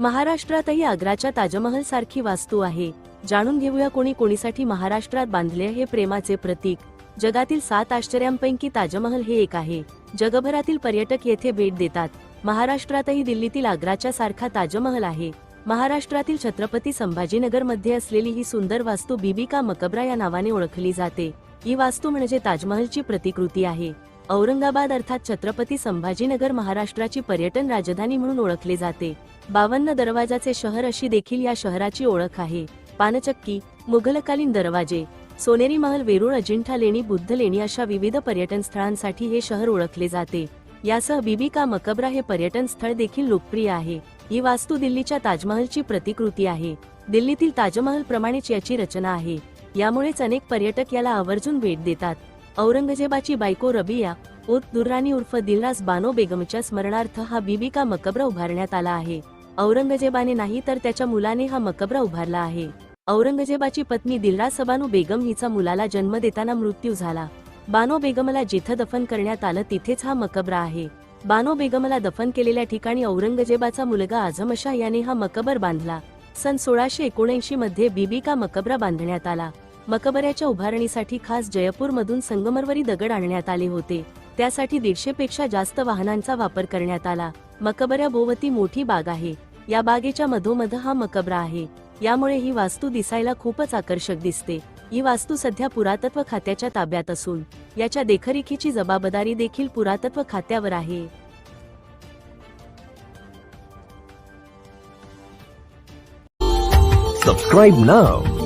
महाराष्ट्रातही आग्राच्या ताजमहल सारखी वास्तू आहे. जाणून घेऊया कोणी कोणीसाठी महाराष्ट्रात बांधले हे प्रेमाचे प्रतीक. जगातील सात आश्चर्यांपैकी ताजमहल हे एक आहे. जगभरातील पर्यटक येथे भेट देतात. महाराष्ट्रातही दिल्लीतील आग्राच्या सारखा ताजमहल आहे. महाराष्ट्रातील छत्रपती संभाजीनगरमध्ये असलेली ही सुंदर वास्तू बीबी का मकबरा या नावाने ओळखली जाते. ही वास्तू म्हणजे ताजमहलची प्रतिकृती आहे. औरंगाबाद अर्थात छत्रपती संभाजीनगर महाराष्ट्राची पर्यटन राजधानी म्हणून ओळखले जाते. बावन्न दरवाजाचे शहर अशी देखील या शहराची ओळख आहे. पानचक्की मुघलकालीन दरवाजे सोनेरी महल वेरूळ अजिंठा लेणी बुद्ध लेणी अशा विविध पर्यटन स्थळांसाठी हे शहर ओळखले जाते. यासह बीबी का मकबरा हे पर्यटन स्थळ देखील लोकप्रिय आहे. ही वास्तू दिल्लीच्या ताजमहलची प्रतिकृती आहे. दिल्लीतील ताजमहल प्रमाणेच याची रचना आहे. यामुळेच अनेक पर्यटक याला आवर्जून भेट देतात. औरंगजेबाची बायको रबिया उत दुर्राणी उर्फ दिलराज बानो बेगमच्या स्मरणार्थ हा बीबी का मकबरा उभारण्यात आला आहे. औरंगजेबाने नाही तर त्याच्या मुलाने हा मकबरा उभारला आहे. औरंगजेबाची पत्नी दिलराज सबानू बेगम हिचा मुलाला जन्म देताना मृत्यू झाला. बानो बेगमला जिथं दफन करण्यात आलं तिथेच हा मकबरा आहे. बानो बेगमला दफन केलेल्या ठिकाणी औरंगजेबाचा मुलगा आझमशाह याने हा मकबर बांधला. सन सोळाशे एकोणऐंशी मध्ये बीबी का मकबरा बांधण्यात आला. मकबऱ्याच्या उभारणीसाठी खास जयपूरमधून संगमरवरी दगड आणण्यात आले होते. त्यासाठी दीडशे पेक्षा जास्त वाहनांचा वापर करण्यात आला. मकबऱ्याभोवती मोठी बाग आहे. या बागेच्या मधोमध हा मकबरा आहे. यामुळे ही वास्तू दिसायला खूपच आकर्षक दिसते. ही वास्तू सध्या पुरातत्व खात्याच्या ताब्यात असून याच्या देखरेखीची जबाबदारी देखील पुरातत्व खात्यावर आहे. Subscribe now.